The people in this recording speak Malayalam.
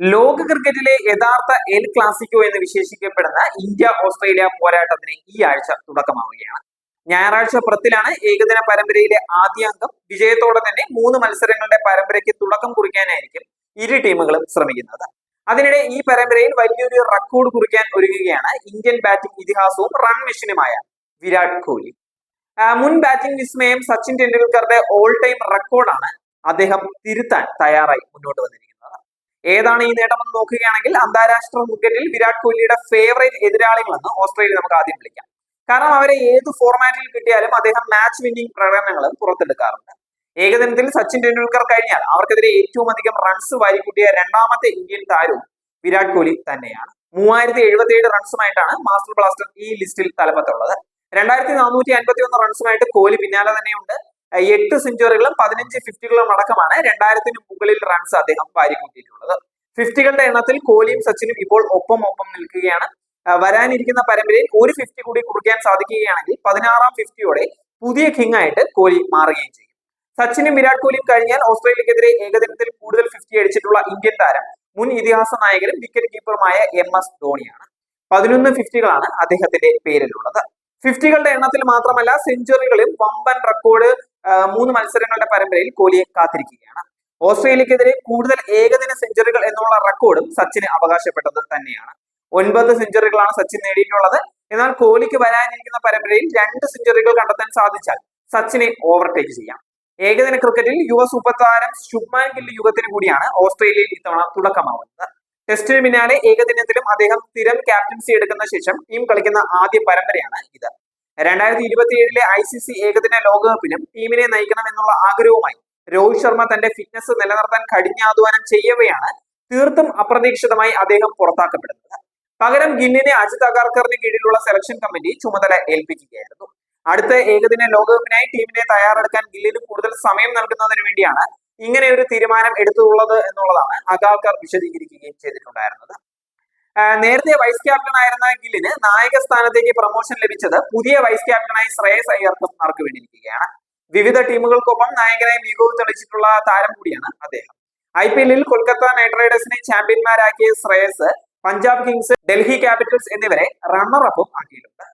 ലോക ക്രിക്കറ്റിലെ യഥാർത്ഥ എൽ ക്ലാസിക്കോ എന്ന് വിശേഷിക്കപ്പെടുന്ന ഇന്ത്യ ഓസ്ട്രേലിയ പോരാട്ടത്തിന് ഈ ആഴ്ച തുടക്കമാവുകയാണ്. ഞായറാഴ്ച പുറത്തിലാണ് ഏകദിന പരമ്പരയിലെ ആദ്യ അംഗം. വിജയത്തോടെ തന്നെ മൂന്ന് മത്സരങ്ങളുടെ പരമ്പരയ്ക്ക് തുടക്കം കുറിക്കാനായിരിക്കും ഇരു ടീമുകളും ശ്രമിക്കുന്നത്. അതിനിടെ ഈ പരമ്പരയിൽ വലിയൊരു റെക്കോർഡ് കുറിക്കാൻ ഒരുങ്ങുകയാണ് ഇന്ത്യൻ ബാറ്റിംഗ് ഇതിഹാസവും റൺ മെഷീനുമായ വിരാട് കോഹ്ലി മുൻ ബാറ്റിംഗ് വിസ്മയം സച്ചിൻ ടെണ്ടുൽക്കറുടെ ഓൾ ടൈം റെക്കോർഡാണ് അദ്ദേഹം തിരുത്താൻ തയ്യാറായി മുന്നോട്ട് വന്നിരിക്കുന്നത്. ഏതാണ് ഈ നേട്ടമെന്ന് നോക്കുകയാണെങ്കിൽ അന്താരാഷ്ട്ര ക്രിക്കറ്റിൽ വിരാട് കോഹ്ലിയുടെ ഫേവറേറ്റ് എതിരാളികളെന്ന് ഓസ്ട്രേലിയ നമുക്ക് ആദ്യം വിളിക്കാം. കാരണം അവരെ ഏത് ഫോർമാറ്റിൽ കിട്ടിയാലും അദ്ദേഹം മാച്ച് വിന്നിംഗ് പ്രകടനങ്ങളും പുറത്തെടുക്കാറുണ്ട്. ഏകദിനത്തിൽ സച്ചിൻ ടെണ്ടുൽക്കർ കഴിഞ്ഞാൽ അവർക്കെതിരെ ഏറ്റവും അധികം റൺസ് വാരിക്കൂട്ടിയ രണ്ടാമത്തെ ഇന്ത്യൻ താരവും വിരാട് കോഹ്ലി തന്നെയാണ്. മൂവായിരത്തി എഴുപത്തി ഏഴ് റൺസുമായിട്ടാണ് മാസ്റ്റർ ബ്ലാസ്റ്റർ ഈ ലിസ്റ്റിൽ തലപ്പത്തുള്ളത്. രണ്ടായിരത്തി നാനൂറ്റി അൻപത്തി ഒന്ന് റൺസുമായിട്ട് കോഹ്ലി പിന്നാലെ തന്നെയുണ്ട്. എട്ട് സെഞ്ചുറികളും പതിനഞ്ച് ഫിഫ്റ്റികളും അടക്കമാണ് രണ്ടായിരത്തിന് മുകളിൽ റൺസ് അദ്ദേഹം വാരിക്കൂട്ടിയിട്ടുള്ളത്. ഫിഫ്റ്റികളുടെ എണ്ണത്തിൽ കോഹ്ലിയും സച്ചിനും ഇപ്പോൾ ഒപ്പം ഒപ്പം നിൽക്കുകയാണ്. വരാനിരിക്കുന്ന പരമ്പരയിൽ ഒരു ഫിഫ്റ്റി കൂടി കുറിക്കാൻ സാധിക്കുകയാണെങ്കിൽ പതിനാറാം ഫിഫ്റ്റിയോടെ പുതിയ കിങ് ആയിട്ട് കോഹ്ലി മാറുകയും ചെയ്യും. സച്ചിനും വിരാട് കോഹ്ലിയും കഴിഞ്ഞാൽ ഓസ്ട്രേലിയക്കെതിരെ ഏകദിനത്തിൽ കൂടുതൽ ഫിഫ്റ്റി അടിച്ചിട്ടുള്ള ഇന്ത്യൻ താരം മുൻ ഇതിഹാസ നായകനും വിക്കറ്റ് കീപ്പറുമായ എം എസ് ധോണിയാണ്. പതിനൊന്ന് ഫിഫ്റ്റികളാണ് അദ്ദേഹത്തിന്റെ പേരിലുള്ളത്. ഫിഫ്റ്റികളുടെ എണ്ണത്തിൽ മാത്രമല്ല സെഞ്ചുറികളിൽ വമ്പൻ റെക്കോർഡ് മൂന്ന് മത്സരങ്ങളുടെ പരമ്പരയിൽ കോഹ്ലിയെ കാത്തിരിക്കുകയാണ്. ഓസ്ട്രേലിയക്കെതിരെ കൂടുതൽ ഏകദിന സെഞ്ചുറികൾ എന്നുള്ള റെക്കോർഡും സച്ചിന് അവകാശപ്പെട്ടത് തന്നെയാണ്. ഒൻപത് സെഞ്ചുറികളാണ് സച്ചിൻ നേടിയിട്ടുള്ളത്. എന്നാൽ കോഹ്ലിക്ക് വരാനിരിക്കുന്ന പരമ്പരയിൽ രണ്ട് സെഞ്ചുറികൾ കണ്ടെത്താൻ സാധിച്ചാൽ സച്ചിനെ ഓവർടേക്ക് ചെയ്യാം. ഏകദിന ക്രിക്കറ്റിൽ യുവ സൂപ്പർ താരം ശുഭ്മാൻ ഗില്ല് യുഗത്തിന് കൂടിയാണ് ഓസ്ട്രേലിയയിൽ ഇത്തവണ തുടക്കമാവുന്നത്. ടെസ്റ്റിന് പിന്നാലെ ഏകദിനത്തിലും അദ്ദേഹം സ്ഥിരം ക്യാപ്റ്റൻസി എടുക്കുന്ന ശേഷം ടീം കളിക്കുന്ന ആദ്യ പരമ്പരയാണ് ഇത്. രണ്ടായിരത്തി ഇരുപത്തി ഏഴിലെ ഐ സി സി ഏകദിന ലോകകപ്പിലും ടീമിനെ നയിക്കണം എന്നുള്ള ആഗ്രഹവുമായി രോഹിത് ശർമ്മ തന്റെ ഫിറ്റ്നസ് നിലനിർത്താൻ കഠിനാധ്വാനം ചെയ്യവെയാണ് തീർത്തും അപ്രതീക്ഷിതമായി അദ്ദേഹം പുറത്താക്കപ്പെടുന്നത്. പകരം ഗില്ലിനെ അജിത് അഗാർക്കറിന് കീഴിലുള്ള സെലക്ഷൻ കമ്മിറ്റി ചുമതല ഏൽപ്പിക്കുകയായിരുന്നു. അടുത്ത ഏകദിന ലോകകപ്പിനായി ടീമിനെ തയ്യാറെടുക്കാൻ ഗില്ലിന് കൂടുതൽ സമയം നൽകുന്നതിന് വേണ്ടിയാണ് ഇങ്ങനെ ഒരു തീരുമാനം എടുത്തുള്ളത് എന്നുള്ളതാണ് അഗാർക്കർ വിശദീകരിക്കുകയും ചെയ്തിട്ടുണ്ടായിരുന്നത്. നേരത്തെ വൈസ് ക്യാപ്റ്റൻ ആയിരുന്ന ഗില്ലിന് നായക സ്ഥാനത്തേക്ക് പ്രൊമോഷൻ ലഭിച്ചത് പുതിയ വൈസ് ക്യാപ്റ്റനായി ശ്രേയസ് അയ്യർ മാർക്ക് വേണ്ടിയിരിക്കുകയാണ്. വിവിധ ടീമുകൾക്കൊപ്പം നായകനായി മികവ് തെളിച്ചിട്ടുള്ള താരം കൂടിയാണ് അദ്ദേഹം. ഐ പി എല്ലിൽ കൊൽക്കത്ത നൈറ്റ് റൈഡേഴ്സിനെ ചാമ്പ്യന്മാരാക്കിയ ശ്രേയസ് പഞ്ചാബ് കിങ്സ് ഡൽഹി ക്യാപിറ്റൽസ് എന്നിവരെ റണ്ണറപ്പും ആക്കിയിട്ടുണ്ട്.